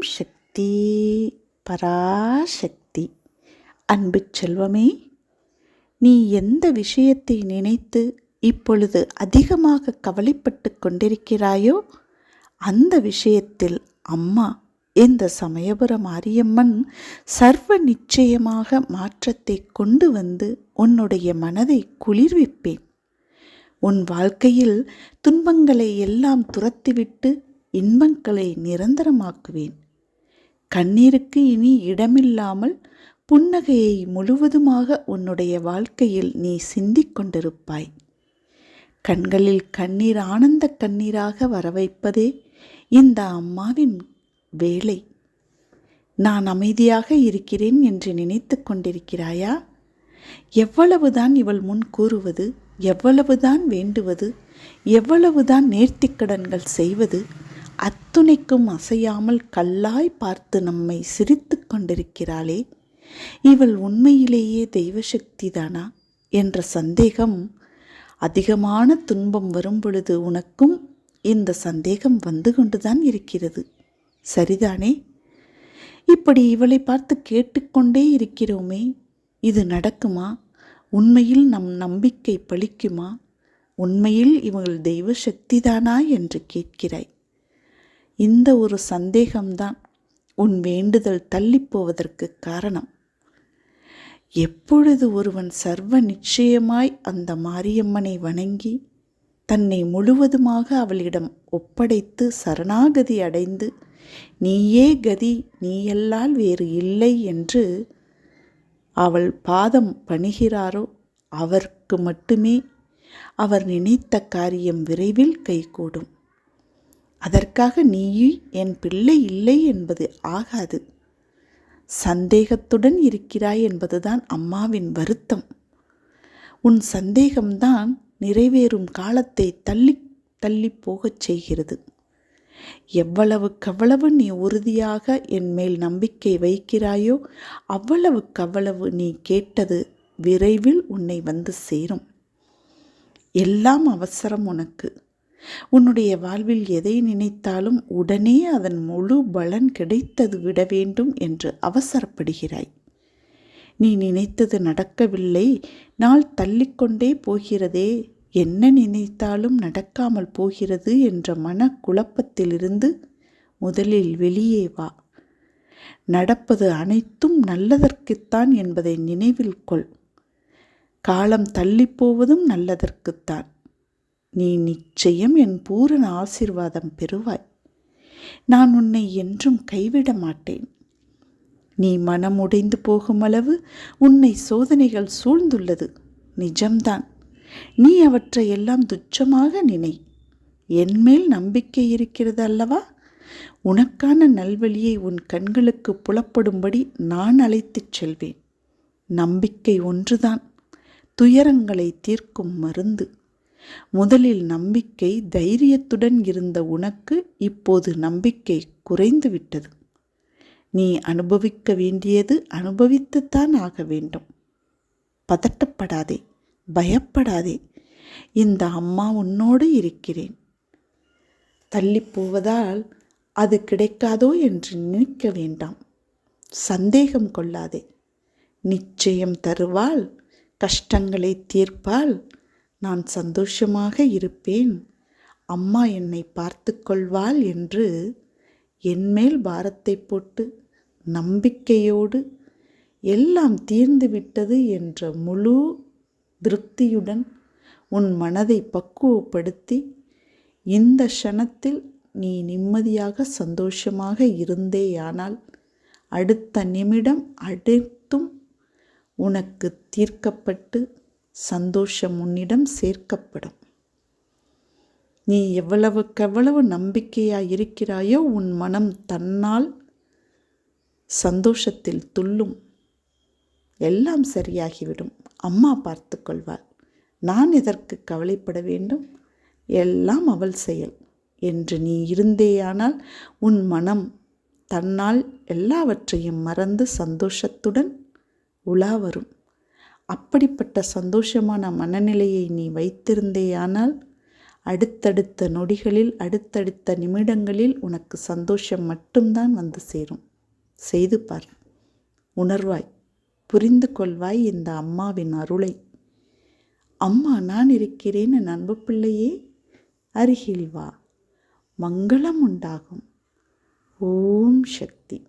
சக்தி பராசக்தி. அன்பு செல்வமே நீ எந்த விஷயத்தை நினைத்து இப்பொழுது அதிகமாக கவலைப்பட்டு கொண்டிருக்கிறாயோ அந்த விஷயத்தில் அம்மா இந்த சமயபுர மாரியம்மன் சர்வ நிச்சயமாக மாற்றத்தை கொண்டு வந்து உன்னுடைய மனதை குளிர்விப்பேன். உன் வாழ்க்கையில் துன்பங்களை எல்லாம் துரத்திவிட்டு இன்பங்களை நிரந்தரமாக்குவேன். கண்ணீருக்கு இனி இடமில்லாமல் புன்னகையை முழுவதுமாக உன்னுடைய வாழ்க்கையில் நீ சிந்திக் கொண்டிருப்பாய். கண்களில் கண்ணீர் ஆனந்த கண்ணீராக வர வைப்பதே இந்த அம்மாவின் வேலை. நான் அமைதியாக இருக்கிறேன் என்று நினைத்து கொண்டிருக்கிறாயா? எவ்வளவுதான் இவள் முன் கூறுவது எவ்வளவுதான் வேண்டுவது எவ்வளவுதான் நேர்த்திக்கடன்கள் செய்வது அத்துணைக்கும் அசையாமல் கல்லாய் பார்த்து நம்மை சிரித்து கொண்டிருக்கிறாளே. இவள் உண்மையிலேயே தெய்வசக்திதானா என்ற சந்தேகம் அதிகமான துன்பம் வரும் பொழுது உனக்கும் இந்த சந்தேகம் வந்து கொண்டுதான் இருக்கிறது. சரிதானே? இப்படி இவளை பார்த்து கேட்டுக்கொண்டே இருக்கிறோமே. இது நடக்குமா? உண்மையில் நம் நம்பிக்கை பலிக்குமா உண்மையில் இவள் தெய்வ சக்திதானா என்று கேட்கிறாய். இந்த ஒரு சந்தேகம்தான் உன் வேண்டுதல் தள்ளிப்போவதற்கு காரணம். எப்பொழுது ஒருவன் சர்வ நிச்சயமாய் அந்த மாரியம்மனை வணங்கி தன்னை முழுவதுமாக அவளிடம் ஒப்படைத்து சரணாகதி அடைந்து நீயே கதி நீயல்லால் வேறு இல்லை என்று அவள் பாதம் பணிகிறாரோ அவருக்கு மட்டுமே அவர் நினைத்த காரியம் விரைவில் கைகூடும். அதற்காக நீயும் என் பிள்ளை இல்லை என்பது ஆகாது. சந்தேகத்துடன் இருக்கிறாய் என்பதுதான் அம்மாவின் வருத்தம். உன் சந்தேகம்தான் நிறைவேறும் காலத்தை தள்ளி தள்ளி போகச் செய்கிறது. எவ்வளவுக்கவ்வளவு நீ உறுதியாக என் மேல் நம்பிக்கை வைக்கிறாயோ அவ்வளவுக்கவ்வளவு நீ கேட்டது விரைவில் உன்னை வந்து சேரும். எல்லாம் அவசரம் உனக்கு. உன்னுடைய வாழ்வில் எதை நினைத்தாலும் உடனே அதன் முழு பலன் கிடைத்தது விட வேண்டும் என்று அவசரப்படுகிறாய். நீ நினைத்தது நடக்கவில்லை. நாள் தள்ளிக்கொண்டே போகிறதே. என்ன நினைத்தாலும் நடக்காமல் போகிறது என்ற மன குழப்பத்திலிருந்து முதலில் வெளியே வா. நடப்பது அனைத்தும் நல்லதற்குத்தான் என்பதை நினைவில் கொள். காலம் தள்ளிப்போவதும் நல்லதற்குத்தான். நீ நிச்சயம் என் பூரண ஆசிர்வாதம் பெறுவாய். நான் உன்னை என்றும் கைவிட மாட்டேன். நீ மனம் உடைந்து போகும் அளவு உன்னை சோதனைகள் சூழ்ந்துள்ளது. நிஜம்தான். நீ அவற்றை எல்லாம் துச்சமாக நினை. என்மேல் நம்பிக்கை இருக்கிறது அல்லவா? உனக்கான நல்வழியை உன் கண்களுக்கு புலப்படும்படி நான் அழைத்துச் செல்வேன். நம்பிக்கை ஒன்றுதான். துயரங்களை தீர்க்கும் மருந்து. முதலில் நம்பிக்கை தைரியத்துடன் இருந்த உனக்கு இப்போது நம்பிக்கை குறைந்து விட்டது. நீ அனுபவிக்க வேண்டியது அனுபவித்துத்தான் ஆக வேண்டும். பதட்டப்படாதே பயப்படாதே. இந்த அம்மா உன்னோடு இருக்கிறேன். தள்ளி போவதால் அது கிடைக்காதோ என்று நினைக்க வேண்டாம். சந்தேகம் கொள்ளாதே. நிச்சயம் தருவாள் கஷ்டங்களை தீர்ப்பால் நான் சந்தோஷமாக இருப்பேன். அம்மா என்னை பார்த்து கொள்வாள் என்று என்மேல் பாரத்தை போட்டு நம்பிக்கையோடு எல்லாம் தீர்ந்து விட்டது என்ற முழு திருப்தியுடன் உன் மனதை பக்குவப்படுத்தி இந்த க்ஷணத்தில் நீ நிம்மதியாக சந்தோஷமாக இருந்தேயானால் அடுத்த நிமிடம் அனைத்தும் உனக்கு தீர்க்கப்பட்டு சந்தோஷம் உன்னிடம் சேர்க்கப்படும். நீ எவ்வளவுக்கெவ்வளவு நம்பிக்கையாக இருக்கிறாயோ உன் மனம் தன்னால் சந்தோஷத்தில் துள்ளும். எல்லாம் சரியாகிவிடும். அம்மா பார்த்து கொள்வாள். நான் எதற்கு கவலைப்பட வேண்டும்? எல்லாம் அவள் செயல். என்று நீ இருந்தேயானால் உன் மனம் தன்னால் எல்லாவற்றையும் மறந்து சந்தோஷத்துடன் உலா வரும். அப்படிப்பட்ட சந்தோஷமான மனநிலையை நீ வைத்திருந்தேயானால் அடுத்தடுத்த நொடிகளில் அடுத்தடுத்த நிமிடங்களில் உனக்கு சந்தோஷம் மட்டும்தான் வந்து சேரும். செய்து பார். உணர்வாய். புரிந்து கொள்வாய் இந்த அம்மாவின் அருளை. அம்மா நான் இருக்கிறேன் என் அன்பு பிள்ளையே அருகில் வா. மங்களம் உண்டாகும். ஓம் சக்தி.